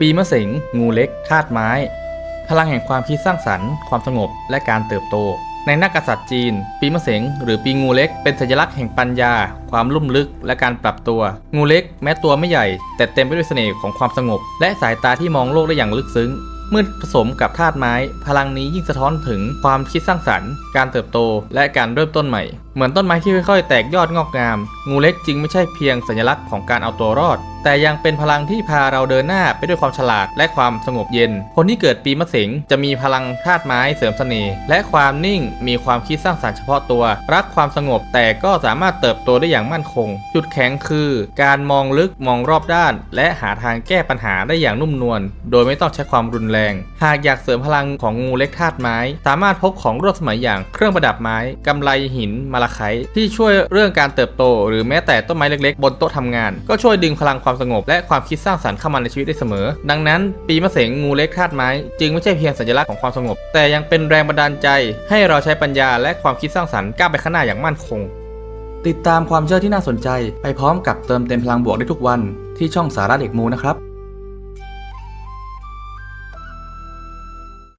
ปีมะเสงงูเล็กธาตุไม้ พลังแห่งความคิดสร้างสรรค์ ความสงบ และการเติบโต ในนักกษัตริย์จีน ปีมะเสงหรือปีงูเล็ก เป็นสัญลักษณ์แห่งปัญญา ความลุ่มลึก และการปรับตัว งูเล็ก แม้ตัวไม่ใหญ่ แต่เต็มไปด้วยเสน่ห์ของความสงบ และสายตาที่มองโลกได้อย่างลึกซึ้งเมื่อผสมกับธาตุไม้ พลังนี้ยิ่งสะท้อนถึงความคิดสร้างสรรค์ การเติบโต และการเริ่มต้นใหม่ เหมือนต้นไม้ที่ค่อยๆ แตกยอดงอกงาม งูเล็กจึงไม่ใช่เพียงสัญลักษณ์ของการเอาตัวรอดแต่ยังเป็นพลังที่พาเราเดินหน้าไปด้วยความฉลาดและความสงบเย็น คนที่เกิดปีมะเสงจะมีพลังธาตุไม้เสริมเสน่ห์และความนิ่งมีความคิดสร้างสรรค์เฉพาะตัว รักความสงบแต่ก็สามารถเติบโตได้อย่างมั่นคง จุดแข็งคือ การมองลึกมองรอบด้าน และหาทางแก้ปัญหาได้อย่างนุ่มนวลโดยไม่ต้องใช้ความรุนแรง หากอยากเสริมพลังของงูเล็กธาตุไม้ สามารถพกของร่วมสมัยอย่างเครื่องประดับไม้กำไลหินมาลาไคที่ช่วยเรื่องการเติบโต หรือแม้แต่ต้นไม้เล็กๆ บนโต๊ะทำงาน ก็ช่วยดึงพลังความสงบ และความคิดสร้างสรรค์เข้ามาในชีวิตได้เสมอ ดังนั้น ปีมะเสงงูเล็กธาตุไม้ จึงไม่ใช่เพียงสัญลักษณ์ของความสงบ แต่ยังเป็นแรงบันดาลใจ ให้เราใช้ปัญญาและความคิดสร้างสรรค์ก้าวไปข้างหน้าอย่างมั่นคง ติดตามความเชื่อที่น่าสนใจ ไปพร้อมกับเติมเต็มพลังบวกได้ทุกวันที่ช่องสาระเด็กมูนะครับ